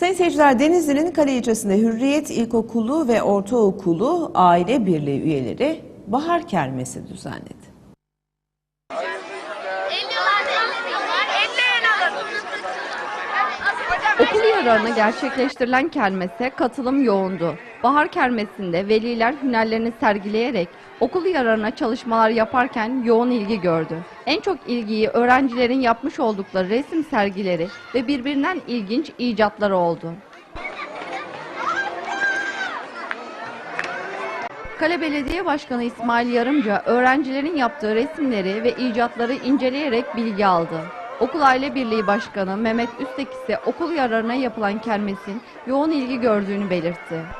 Sayın seyirciler Denizli'nin Kale ilçesinde Hürriyet İlkokulu ve Ortaokulu aile birliği üyeleri bahar kermesi düzenledi. 50 var 50 var 50 alın. Okul yararına gerçekleştirilen kermese katılım yoğundu. Bahar kermesinde veliler hünerlerini sergileyerek okul yararına çalışmalar yaparken yoğun ilgi gördü. En çok ilgiyi öğrencilerin yapmış oldukları resim sergileri ve birbirinden ilginç icatları oldu. Kale Belediye Başkanı İsmail Yarımca öğrencilerin yaptığı resimleri ve icatları inceleyerek bilgi aldı. Okul Aile Birliği Başkanı Mehmet Üstek ise okul yararına yapılan kermesin yoğun ilgi gördüğünü belirtti.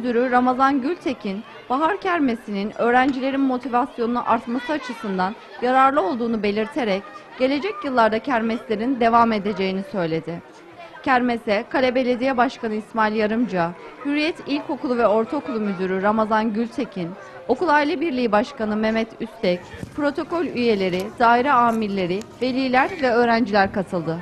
Müdürü Ramazan Gültekin, bahar kermesinin öğrencilerin motivasyonunu artması açısından yararlı olduğunu belirterek gelecek yıllarda kermeslerin devam edeceğini söyledi. Kermese Kale Belediye Başkanı İsmail Yarımca, Hürriyet İlkokulu ve Ortaokulu Müdürü Ramazan Gültekin, Okul Aile Birliği Başkanı Mehmet Üstek, protokol üyeleri, daire amirleri, veliler ve öğrenciler katıldı.